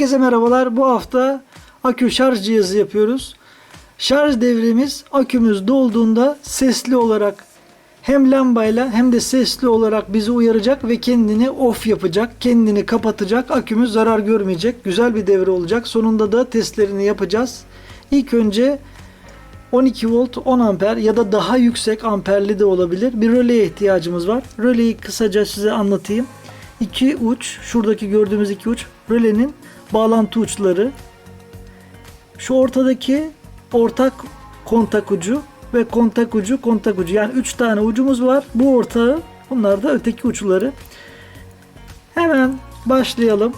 Herkese merhabalar. Bu hafta akü şarj cihazı yapıyoruz. Şarj devrimiz akümüz dolduğunda sesli olarak hem lambayla hem de sesli olarak bizi uyaracak ve kendini off yapacak, kendini kapatacak. Akümüz zarar görmeyecek. Güzel bir devre olacak. Sonunda da testlerini yapacağız. İlk önce 12 volt 10 amper ya da daha yüksek amperli de olabilir. Bir röleye ihtiyacımız var. Röleyi kısaca size anlatayım. İki uç, şuradaki gördüğümüz iki uç rölenin bağlantı uçları. Şu ortadaki ortak kontak ucu ve kontak ucu kontak ucu. Yani 3 tane ucumuz var. Bu ortağı bunlar da öteki uçları. Hemen başlayalım.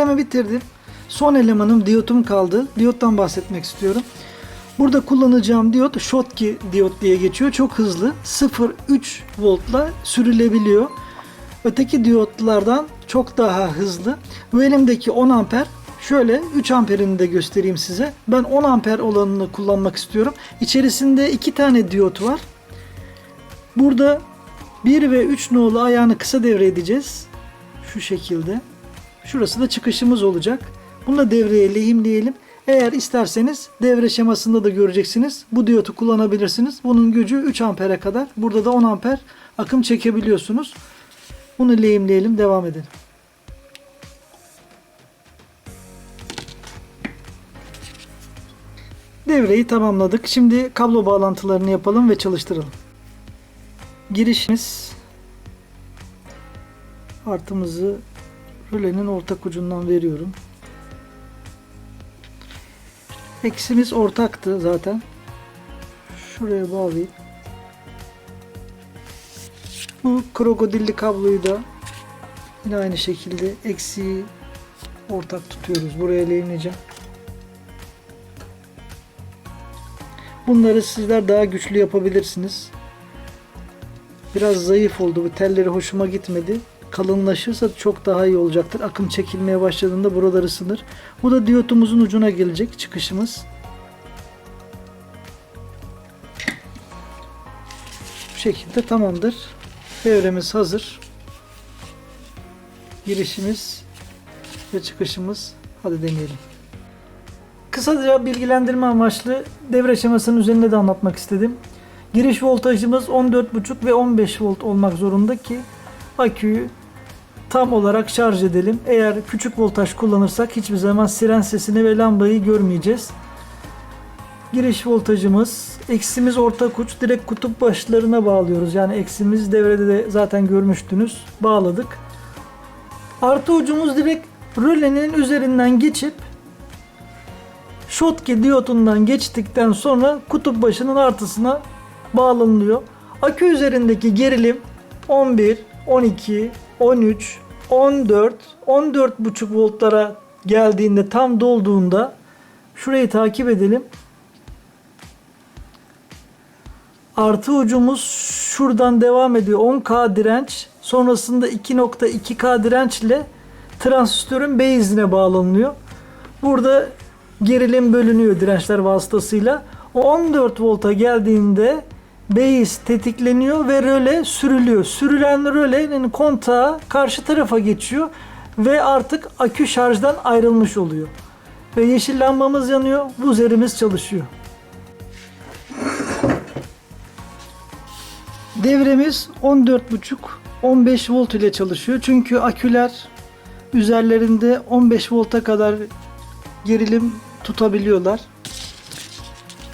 Devremi bitirdim. Son elemanım diyotum kaldı. Diyottan bahsetmek istiyorum. Burada kullanacağım diyot Schottky diyot diye geçiyor. Çok hızlı. 0.3 voltla sürülebiliyor. Öteki diyotlardan çok daha hızlı. Bu elimdeki 10 amper Şöyle 3 amperini de göstereyim size. Ben 10 amper olanını kullanmak istiyorum. İçerisinde 2 tane diyot var. Burada 1 ve 3 nolu ayağını kısa devre edeceğiz. Şu şekilde. Şurası da çıkışımız olacak. Bunu da devreye lehimleyelim. Eğer isterseniz devre şemasında da göreceksiniz. Bu diyotu kullanabilirsiniz. Bunun gücü 3 ampere kadar. Burada da 10 amper akım çekebiliyorsunuz. Bunu lehimleyelim. Devam edelim. Devreyi tamamladık. Şimdi kablo bağlantılarını yapalım ve çalıştıralım. Girişimiz artımızı rölenin ortak ucundan veriyorum. Eksimiz ortaktı zaten. Şuraya bağlayayım. Bu krokodilli kabloyu da yine aynı şekilde eksiği ortak tutuyoruz. Buraya lehimleyeceğim. Bunları sizler daha güçlü yapabilirsiniz. Biraz zayıf oldu. Bu telleri hoşuma gitmedi. Kalınlaşırsa çok daha iyi olacaktır. Akım çekilmeye başladığında buralar ısınır. Bu da diyotumuzun ucuna gelecek çıkışımız. Bu şekilde tamamdır. Devremiz hazır. Girişimiz ve çıkışımız. Hadi deneyelim. Kısaca bilgilendirme amaçlı devre şemasının üzerinde de anlatmak istedim. Giriş voltajımız 14.5 ve 15 volt olmak zorunda ki aküyü tam olarak şarj edelim. Eğer küçük voltaj kullanırsak hiçbir zaman siren sesini ve lambayı görmeyeceğiz. giriş voltajımız. Eksimiz ortak uç. Direkt kutup başlarına bağlıyoruz. Yani eksimiz devrede de zaten görmüştünüz. Bağladık. Artı ucumuz direkt rölenin üzerinden geçip Schottky diyotundan geçtikten sonra kutup başının artısına bağlanılıyor. Akü üzerindeki gerilim 11, 12, 13, 14, 14,5 voltlara geldiğinde tam dolduğunda şurayı takip edelim. Artı ucumuz şuradan devam ediyor. 10K direnç. Sonrasında 2.2K dirençle transistörün base'ine bağlanıyor. Burada gerilim bölünüyor dirençler vasıtasıyla. O 14 volta geldiğinde base tetikleniyor ve röle sürülüyor. Sürülen rölenin kontağı karşı tarafa geçiyor ve artık akü şarjdan ayrılmış oluyor. Ve yeşil lambamız yanıyor, buzerimiz çalışıyor. Devremiz 14.5-15 volt ile çalışıyor. Çünkü aküler üzerlerinde 15 volta kadar gerilim tutabiliyorlar.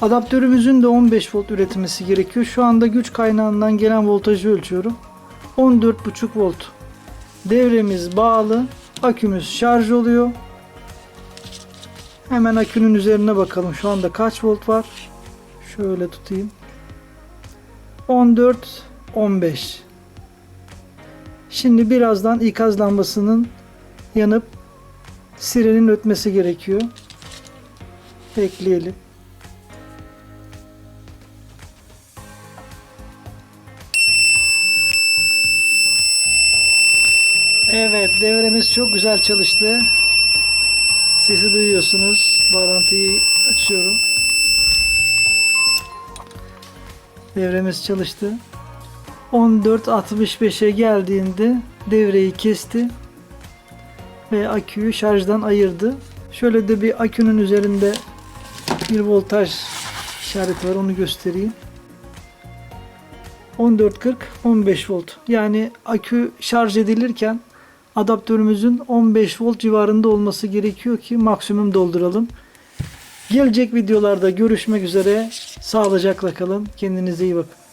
Adaptörümüzün de 15 volt üretmesi gerekiyor. Şu anda güç kaynağından gelen voltajı ölçüyorum. 14.5 volt. Devremiz bağlı. Akümüz şarj oluyor. Hemen akünün üzerine bakalım. Şu anda kaç volt var? Şöyle tutayım. 14 15. Şimdi birazdan ikaz lambasının yanıp sirenin ötmesi gerekiyor. Bekleyelim. Evet, devremiz çok güzel çalıştı. Sesi duyuyorsunuz. Bağlantıyı açıyorum. Devremiz çalıştı. 14.65'e geldiğinde devreyi kesti ve aküyü şarjdan ayırdı. Şöyle de bir akünün üzerinde bir voltaj işareti var onu göstereyim. 14.40 15 volt. Yani akü şarj edilirken adaptörümüzün 15 volt civarında olması gerekiyor ki maksimum dolduralım. Gelecek videolarda görüşmek üzere. Sağlıcakla kalın. Kendinize iyi bakın.